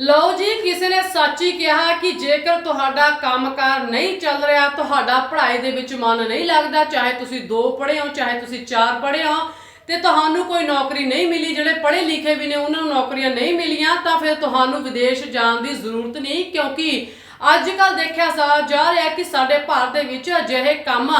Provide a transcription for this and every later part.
ਲਓ ਜੀ, ਕਿਸੇ ਨੇ ਸੱਚ ਹੀ ਕਿਹਾ ਕਿ ਜੇਕਰ ਤੁਹਾਡਾ ਕੰਮਕਾਰ ਨਹੀਂ ਚੱਲ ਰਿਹਾ, ਤੁਹਾਡਾ ਪੜ੍ਹਾਈ ਦੇ ਵਿੱਚ ਮਨ ਨਹੀਂ ਲੱਗਦਾ, ਚਾਹੇ ਤੁਸੀਂ ਦੋ ਪੜ੍ਹੇ ਹੋ, ਚਾਹੇ ਤੁਸੀਂ ਚਾਰ ਪੜ੍ਹੇ ਹੋ, ਤੇ ਤੁਹਾਨੂੰ ਕੋਈ ਨੌਕਰੀ ਨਹੀਂ ਮਿਲੀ, ਜਿਹੜੇ ਪੜ੍ਹੇ ਲਿਖੇ ਵੀ ਨੇ, ਉਹਨਾਂ ਨੂੰ ਨੌਕਰੀਆਂ ਨਹੀਂ ਮਿਲੀਆਂ, ਤਾਂ ਫਿਰ ਤੁਹਾਨੂੰ ਵਿਦੇਸ਼ ਜਾਣ ਦੀ ਜ਼ਰੂਰਤ ਨਹੀਂ, ਕਿਉਂਕਿ ਅੱਜ ਕੱਲ ਦੇਖਿਆ ਸਾ, ਜਾ ਰਿਹਾ ਕਿ ਸਾਡੇ ਭਾਰਤ ਦੇ ਵਿੱਚ ਅਜਿਹੇ ਕੰਮ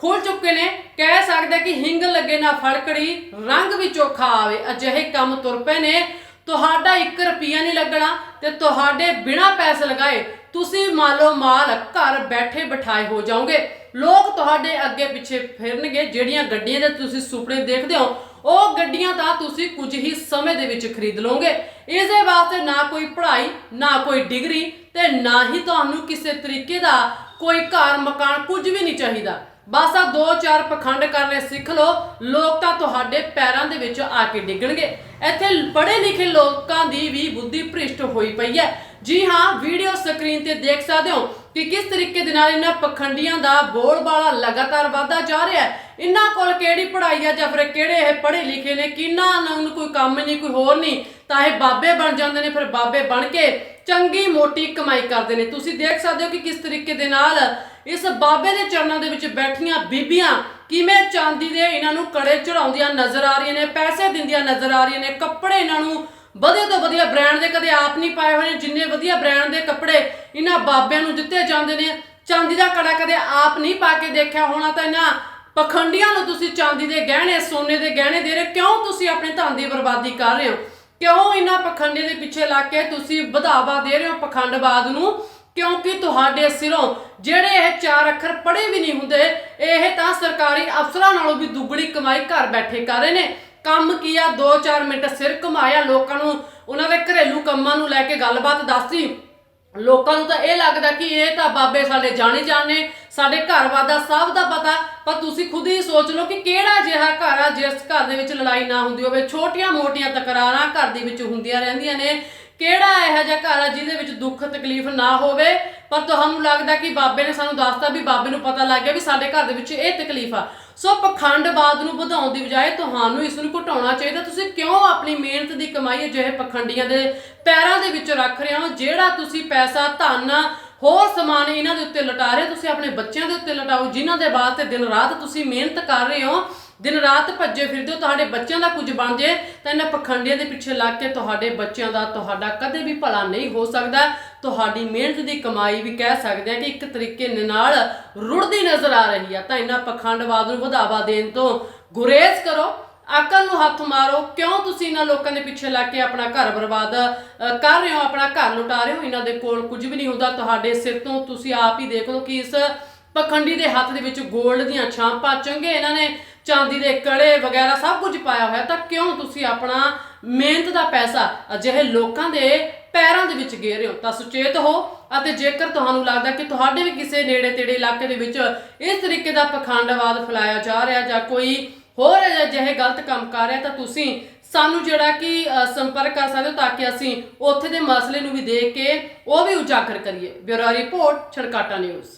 ਖੁੱਲ ਚੁੱਕੇ ਨੇ। ਕਹਿ ਸਕਦੇ ਕਿ ਹਿੰਗ ਲੱਗੇ ਨਾ ਫੜਕੜੀ, ਰੰਗ ਵੀ ਚੋਖਾ ਆਵੇ, ਅਜਿਹੇ ਕੰਮ ਤੁਰ ਪਏ ਨੇ। ਤੁਹਾਡਾ 1 ਰੁਪਿਆ ਨਹੀਂ ਲੱਗਣਾ ਤੇ ਤੁਹਾਡੇ ਬਿਨਾ ਪੈਸੇ ਲਗਾਏ ਤੁਸੀਂ ਮਾਲੋ ਮਾਲ ਘਰ ਬੈਠੇ ਬਿਠਾਏ ਹੋ ਜਾਓਗੇ। ਲੋਕ ਤੁਹਾਡੇ ਅੱਗੇ ਪਿੱਛੇ ਫਿਰਨਗੇ, ਜਿਹੜੀਆਂ ਗੱਡੀਆਂ ਦੇ ਤੁਸੀਂ ਸੁਪਨੇ ਦੇਖਦੇ ਹੋ, ਉਹ ਗੱਡੀਆਂ ਤਾਂ ਤੁਸੀਂ ਕੁਝ ਹੀ ਸਮੇਂ ਦੇ ਵਿੱਚ ਖਰੀਦ ਲਓਗੇ। ਇਸ ਦੇ ਵਾਸਤੇ ਨਾ ਕੋਈ ਪੜ੍ਹਾਈ, ਨਾ ਕੋਈ ਡਿਗਰੀ ਤੇ ਨਾ ਹੀ ਤੁਹਾਨੂੰ ਕਿਸੇ ਤਰੀਕੇ ਦਾ ਕੋਈ ਘਰ ਮਕਾਨ ਕੁਝ ਵੀ ਨਹੀਂ ਚਾਹੀਦਾ। ਬਸ ਆ ਦੋ ਚਾਰ ਪਖੰਡ ਕਰਨੇ ਸਿੱਖ ਲਓ। ਲੋਕ ਤਾਂ ਤੁਹਾਡੇ ਪੈਰਾਂ ਦੇ ਵਿੱਚ ਆ ਕੇ ਡਿੱਗਣਗੇ। ਇੱਥੇ ਪੜ੍ਹੇ ਲਿਖੇ ਲੋਕਾਂ ਦੀ ਵੀ ਬੁੱਧੀ ਭ੍ਰਿਸ਼ਟ ਹੋਈ ਪਈ ਹੈ। ਜੀ ਹਾਂ, ਵੀਡੀਓ ਸਕਰੀਨ ਤੇ ਦੇਖ ਸਕਦੇ ਹੋ ਕਿ ਕਿਸ ਤਰੀਕੇ ਦੇ ਨਾਲ ਇਹਨਾਂ ਪਖੰਡੀਆਂ ਦਾ ਬੋਲਬਾਲਾ ਲਗਾਤਾਰ ਵਧਦਾ ਜਾ ਰਿਹਾ ਹੈ। ਇਹਨਾਂ ਕੋਲ ਕਿਹੜੀ ਪੜ੍ਹਾਈ ਆ ਜਾਂ ਫਿਰ ਕਿਹੜੇ ਇਹ ਪੜ੍ਹੇ ਲਿਖੇ ਨੇ? ਕਿੰਨਾ ਨੂੰ ਕੋਈ ਕੰਮ ਨਹੀਂ, ਕੋਈ ਹੋਰ ਨਹੀਂ। ਤਾਂ ਇਹ ਬਾਬੇ ਬਣ ਜਾਂਦੇ ਨੇ, ਫਿਰ ਬਾਬੇ ਬਣ ਕੇ ਚੰਗੀ ਮੋਟੀ ਕਮਾਈ ਕਰਦੇ ਨੇ। ਤੁਸੀਂ ਦੇਖ ਸਕਦੇ ਹੋ ਕਿ ਕਿਸ ਤਰੀਕੇ ਦੇ ਨਾਲ ਇਸ ਬਾਬੇ ਦੇ ਚਰਨਾਂ ਦੇ ਵਿੱਚ ਬੈਠੀਆਂ ਬੀਬੀਆਂ ਕਿਵੇਂ ਚਾਂਦੀ ਦੇ ਇਹਨਾਂ ਨੂੰ ਕੜੇ ਚੜਾਉਂਦੀਆਂ ਨਜ਼ਰ ਆ ਰਹੀਆਂ ਨੇ, ਪੈਸੇ ਦਿੰਦੀਆਂ ਨਜ਼ਰ ਆ ਰਹੀਆਂ ਨੇ, ਕੱਪੜੇ ਇਹਨਾਂ ਨੂੰ ਵਧੀਆ ਤੋਂ ਵਧੀਆ ਬ੍ਰਾਂਡ ਦੇ ਕਦੇ ਆਪ ਨਹੀਂ ਪਾਏ ਹੋਏ ਨੇ, ਜਿੰਨੇ ਵਧੀਆ ਬ੍ਰਾਂਡ ਦੇ ਕੱਪੜੇ ਇਹਨਾਂ ਬਾਬਿਆਂ ਨੂੰ ਦਿੱਤੇ ਜਾਂਦੇ ਨੇ। ਚਾਂਦੀ ਦਾ ਕੜਾ ਕਦੇ ਆਪ ਨਹੀਂ ਪਾ ਕੇ ਦੇਖਿਆ ਹੋਣਾ ਤਾਂ ਇਹਨਾਂ ਪਖੰਡੀਆਂ ਨੂੰ ਤੁਸੀਂ ਚਾਂਦੀ ਦੇ ਗਹਿਣੇ, ਸੋਨੇ ਦੇ ਗਹਿਣੇ ਦੇ ਰਹੇ ਕਿਉਂ ਤੁਸੀਂ ਆਪਣੇ ਧਨ ਦੀ ਬਰਬਾਦੀ ਕਰ ਰਹੇ ਹੋ? ਕਿਉਂ ਇਹਨਾਂ ਪਖੰਡੀ ਦੇ ਪਿੱਛੇ ਲੱਗ ਕੇ ਤੁਸੀਂ ਵਧਾਵਾ ਦੇ ਰਹੇ ਹੋ ਪਖੰਡਵਾਦ ਨੂੰ? ਕਿਉਂਕਿ ਤੁਹਾਡੇ ਸਿਰੋਂ ਜਿਹੜੇ ਇਹ ਚਾਰ ਅੱਖਰ ਪੜ੍ਹੇ ਵੀ ਨਹੀਂ ਹੁੰਦੇ, ਇਹ ਤਾਂ ਸਰਕਾਰੀ ਅਫਸਰਾਂ ਨਾਲੋਂ ਵੀ ਦੁੱਗਣੀ ਕਮਾਈ ਘਰ ਬੈਠੇ ਕਰ ਰਹੇ ਨੇ। ਕੰਮ ਕੀ ਆ? 2-4 ਮਿੰਟ ਸਿਰ ਕਮਾਇਆ ਲੋਕਾਂ ਨੂੰ, ਉਹਨਾਂ ਦੇ ਘਰੇਲੂ ਕੰਮਾਂ ਨੂੰ ਲੈ ਕੇ ਗੱਲਬਾਤ ਦੱਸੀ ਲੋਕਾਂ ਨੂੰ ਤਾਂ ਇਹ ਲੱਗਦਾ ਕਿ ਇਹ ਤਾਂ ਬਾਬੇ ਸਾਡੇ ਜਾਣੇ ਜਾਣੇ, ਸਾਡੇ ਘਰ ਦਾ ਸਭ ਦਾ ਪਤਾ, ਪਰ ਤੁਸੀਂ ਖੁਦ ਹੀ ਸੋਚ ਲਓ ਕਿ ਕਿਹੜਾ ਜਿਹਾ ਘਰ ਆ ਜਿਸ ਘਰ ਦੇ ਵਿੱਚ ਲੜਾਈ ਨਾ ਹੁੰਦੀ ਹੋਵੇ, ਛੋਟੀਆਂ ਮੋਟੀਆਂ ਤਕਰਾਰਾਂ ਘਰ ਦੇ ਵਿੱਚ ਹੁੰਦੀਆਂ ਰਹਿੰਦੀਆਂ ਨੇ। ਕਿਹੜਾ ਇਹੋ ਜਿਹਾ ਘਰ ਆ ਜਿਹਦੇ ਵਿੱਚ ਦੁੱਖ ਤਕਲੀਫ ਨਾ ਹੋਵੇ? ਪਰ ਤੁਹਾਨੂੰ ਲੱਗਦਾ ਕਿ ਬਾਬੇ ਨੇ ਸਾਨੂੰ ਦੱਸਤਾ ਵੀ ਬਾਬੇ ਨੂੰ ਪਤਾ ਲੱਗ ਗਿਆ ਵੀ ਸਾਡੇ ਘਰ ਦੇ ਵਿੱਚ ਇਹ ਤਕਲੀਫ ਆ। ਸੋ ਪਖੰਡਵਾਦ ਨੂੰ ਵਧਾਉਣ ਦੀ ਬਜਾਏ ਤੁਹਾਨੂੰ ਇਸ ਨੂੰ ਘਟਾਉਣਾ ਚਾਹੀਦਾ। ਤੁਸੀਂ ਕਿਉਂ ਆਪਣੀ ਮਿਹਨਤ ਦੀ ਕਮਾਈ ਅਜਿਹੇ ਪਖੰਡੀਆਂ ਦੇ ਪੈਰਾਂ ਦੇ ਵਿੱਚ ਰੱਖ ਰਹੇ ਹੋ? ਜਿਹੜਾ ਤੁਸੀਂ ਪੈਸਾ ਧਨ ਹੋਰ ਸਮਾਨ ਇਹਨਾਂ ਦੇ ਉੱਤੇ ਲਟਾ ਰਹੇ ਹੋ, ਤੁਸੀਂ ਆਪਣੇ ਬੱਚਿਆਂ ਦੇ ਉੱਤੇ ਲਟਾਓ ਜਿਨ੍ਹਾਂ ਦੇ ਬਾਅਦ ਤੇ ਦਿਨ ਰਾਤ ਤੁਸੀਂ ਮਿਹਨਤ ਕਰ ਰਹੇ ਹੋ ਦਿਨ ਰਾਤ ਭੱਜੇ ਫਿਰਦੇ ਹੋ ਤੁਹਾਡੇ ਬੱਚਿਆਂ ਦਾ ਕੁਝ ਬਣ ਜੇ ਤਾਂ ਇਹਨਾਂ ਪਖੰਡੀਆਂ ਦੇ ਪਿੱਛੇ ਲੱਗ ਕੇ ਤੁਹਾਡੇ ਬੱਚਿਆਂ ਦਾ ਤੁਹਾਡਾ ਕਦੇ ਵੀ ਭਲਾ ਨਹੀਂ ਹੋ ਸਕਦਾ। ਤੁਹਾਡੀ ਮਿਹਨਤ ਦੀ ਕਮਾਈ ਵੀ ਕਹਿ ਸਕਦੇ ਆ ਕਿ ਇੱਕ ਤਰੀਕੇ ਨਾਲ ਰੁੜਦੀ ਨਜ਼ਰ ਆ ਰਹੀ ਆ। ਤਾਂ ਇਹਨਾਂ ਪਖੰਡਵਾਦ ਨੂੰ ਵਧਾਵਾ ਦੇਣ ਤੋਂ ਗੁਰੇਜ਼ ਕਰੋ, ਅਕਲ ਨੂੰ ਹੱਥ ਮਾਰੋ। ਕਿਉਂ ਤੁਸੀਂ ਇਹਨਾਂ ਲੋਕਾਂ ਦੇ ਪਿੱਛੇ ਲੱਗ ਕੇ ਆਪਣਾ ਘਰ ਬਰਬਾਦ ਕਰ ਰਹੇ ਹੋ, ਆਪਣਾ ਘਰ ਲੁਟਾ ਰਹੇ ਹੋ? ਇਹਨਾਂ ਦੇ ਕੋਲ ਕੁਝ ਵੀ ਨਹੀਂ ਹੁੰਦਾ। ਤੁਹਾਡੇ ਸਿਰ ਤੋਂ ਤੁਸੀਂ ਆਪ ਹੀ ਦੇਖ ਲਓ ਕਿ ਇਸ ਪਖੰਡੀ ਦੇ ਹੱਥ ਦੇ ਵਿੱਚ 골ਡ ਦੀਆਂ ਛਾਂਪਾਂ, ਚੰਗੇ ਇਹਨਾਂ ਨੇ ਚਾਂਦੀ ਦੇ ਕੜੇ ਵਗੈਰਾ ਸਭ ਕੁਝ ਪਾਇਆ ਹੋਇਆ। ਤਾਂ ਕਿਉਂ ਤੁਸੀਂ ਆਪਣਾ ਮਿਹਨਤ ਦਾ ਪੈਸਾ ਅਜਿਹੇ ਲੋਕਾਂ ਦੇ ਦੇ ਵਿੱਚ ਗੇਰ ਰਹੇ ਹੋ, ਤਾਂ ਸੁਚੇਤ ਹੋ ਅਤੇ ਜੇਕਰ ਤੁਹਾਨੂੰ ਲੱਗਦਾ ਕਿ ਤੁਹਾਡੇ ਵੀ ਕਿਸੇ ਨੇੜੇ ਤੇੜੇ ਇਲਾਕੇ ਦੇ ਵਿੱਚ ਇਸ ਤਰੀਕੇ ਦਾ ਪਖੰਡਵਾਦ ਫੈਲਾਇਆ ਜਾ ਰਿਹਾ ਜਾਂ ਕੋਈ ਹੋਰ ਅਜਿਹੇ ਗਲਤ ਕੰਮ ਕਰ ਰਿਹਾ, ਤਾਂ ਤੁਸੀਂ ਸਾਨੂੰ ਜਿਹੜਾ ਕਿ ਸੰਪਰਕ ਕਰ ਸਕਦੇ ਹੋ ਤਾਂ ਕਿ ਅਸੀਂ ਉੱਥੇ ਦੇ ਮਸਲੇ ਨੂੰ ਵੀ ਦੇਖ ਕੇ ਉਹ ਵੀ ਉਜਾਗਰ ਕਰੀਏ। ਬਿਊਰੋ ਰਿਪੋਰਟ, ਛੜਕਾਟਾ ਨਿਊਜ਼।